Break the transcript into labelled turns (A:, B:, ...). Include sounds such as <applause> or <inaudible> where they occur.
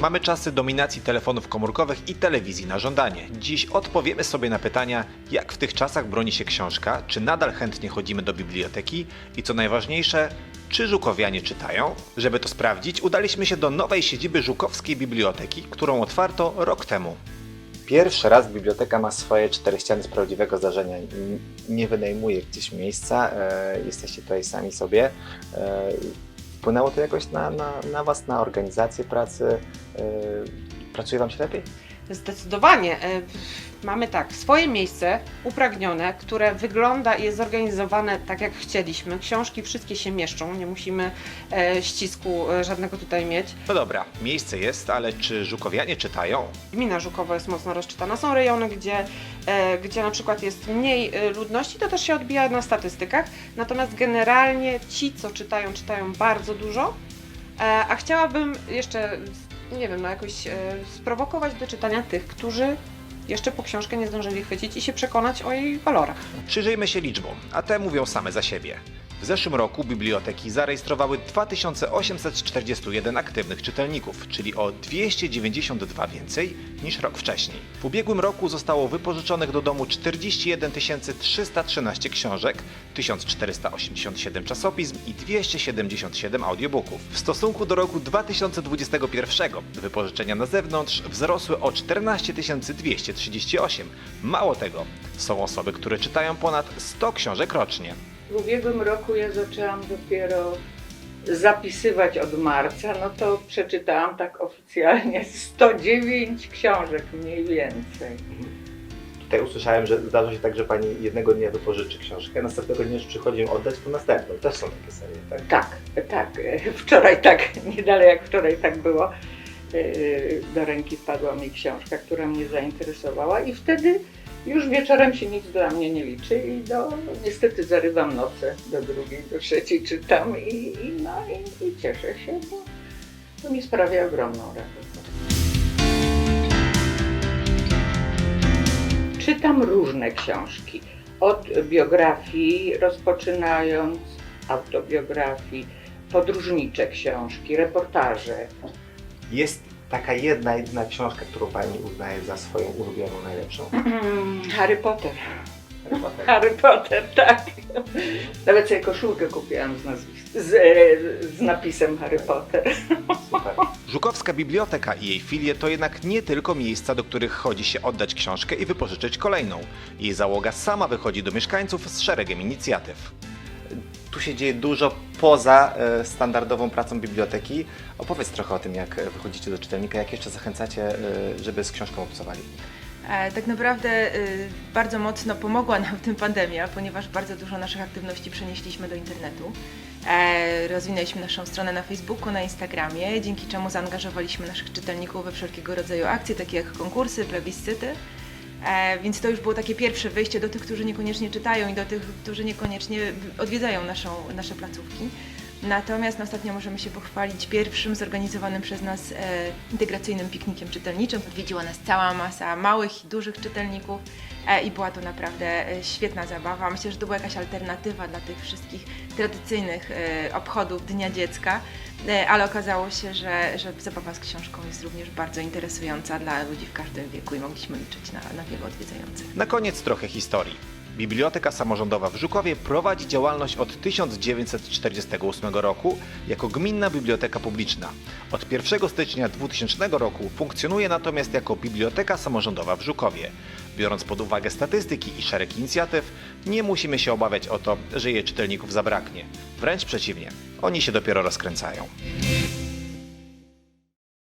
A: Mamy czasy dominacji telefonów komórkowych i telewizji na żądanie. Dziś odpowiemy sobie na pytania, jak w tych czasach broni się książka, czy nadal chętnie chodzimy do biblioteki i co najważniejsze, czy żukowianie czytają? Żeby to sprawdzić, udaliśmy się do nowej siedziby Żukowskiej Biblioteki, którą otwarto rok temu.
B: Pierwszy raz biblioteka ma swoje cztery ściany z prawdziwego zdarzenia. Nie wynajmuje gdzieś miejsca, e, jesteście tutaj sami sobie. Wpłynęło to jakoś na, na, na Was, na organizację pracy? E, pracuje Wam się lepiej?
C: Zdecydowanie. E, Mamy tak, swoje miejsce upragnione, które wygląda i jest zorganizowane tak, jak chcieliśmy. Książki wszystkie się mieszczą, nie musimy e, ścisku e, żadnego tutaj mieć.
A: No dobra, miejsce jest, ale czy żukowianie czytają?
C: Gmina Żukowo jest mocno rozczytana. Są rejony, gdzie, gdzie na przykład jest mniej ludności, to też się odbija na statystykach. Natomiast generalnie ci, co czytają, czytają bardzo dużo. A chciałabym jeszcze, nie wiem, no jakoś e, sprowokować do czytania tych, którzy jeszcze po książkę nie zdążyli chwycić i się przekonać o jej walorach.
A: Przyjrzyjmy się liczbom, a te mówią same za siebie. W zeszłym roku biblioteki zarejestrowały 2841 aktywnych czytelników, czyli o 292 więcej niż rok wcześniej. W ubiegłym roku zostało wypożyczonych do domu 41 313 książek, 1487 czasopism i 277 audiobooków. W stosunku do roku 2021 wypożyczenia na zewnątrz wzrosły o 14 238. Mało tego, są osoby, które czytają ponad 100 książek rocznie.
D: W ubiegłym roku ja zaczęłam dopiero zapisywać od marca, no to przeczytałam tak oficjalnie <laughs> 109 książek mniej więcej.
B: Tutaj usłyszałem, że zdarza się tak, że Pani jednego dnia wypożyczy książkę, następnego dnia już przychodzi ją oddać, to następną. Też są takie serie, tak?
D: Tak, tak. <laughs> Wczoraj tak, nie dalej jak wczoraj tak było. Yy, Do ręki wpadła mi książka, która mnie zainteresowała i wtedy już wieczorem się nic dla mnie nie liczy i do, niestety zarywam noce do drugiej, do trzeciej czytam i, i, no, i, i cieszę się, bo to mi sprawia ogromną radość. Czytam różne książki, od biografii rozpoczynając, autobiografii, podróżnicze książki, reportaże.
B: Jest taka jedna, jedyna książka, którą Pani uznaje za swoją ulubioną, najlepszą.
D: Harry Potter.
B: Harry Potter.
D: Harry Potter, tak. Nawet sobie koszulkę kupiłam z, nazwis- z, e, z napisem Harry Potter.
B: Super.
A: Żukowska Biblioteka i jej filie to jednak nie tylko miejsca, do których chodzi się oddać książkę i wypożyczyć kolejną. Jej załoga sama wychodzi do mieszkańców z szeregiem inicjatyw.
B: Tu się dzieje dużo poza e, standardową pracą biblioteki. Opowiedz trochę o tym, jak wychodzicie do czytelnika, jak jeszcze zachęcacie, e, żeby z książką obcowali.
E: E, Tak naprawdę bardzo mocno pomogła nam w tym pandemia, ponieważ bardzo dużo naszych aktywności przenieśliśmy do internetu. Rozwinęliśmy naszą stronę na Facebooku, na Instagramie, dzięki czemu zaangażowaliśmy naszych czytelników we wszelkiego rodzaju akcje, takie jak konkursy, plebiscyty. E, Więc to już było takie pierwsze wyjście do tych, którzy niekoniecznie czytają i do tych, którzy niekoniecznie odwiedzają naszą, nasze placówki. Natomiast ostatnio możemy się pochwalić pierwszym zorganizowanym przez nas e, integracyjnym piknikiem czytelniczym. Odwiedziła nas cała masa małych i dużych czytelników e, i była to naprawdę e, świetna zabawa. Myślę, że to była jakaś alternatywa dla tych wszystkich tradycyjnych e, obchodów Dnia Dziecka, e, ale okazało się, że, że zabawa z książką jest również bardzo interesująca dla ludzi w każdym wieku i mogliśmy liczyć na, na wielu odwiedzających.
A: Na koniec trochę historii. Biblioteka Samorządowa w Żukowie prowadzi działalność od 1948 roku jako gminna biblioteka publiczna. Od 1 stycznia 2000 roku funkcjonuje natomiast jako Biblioteka Samorządowa w Żukowie. Biorąc pod uwagę statystyki i szereg inicjatyw, nie musimy się obawiać o to, że jej czytelników zabraknie. Wręcz przeciwnie, oni się dopiero rozkręcają.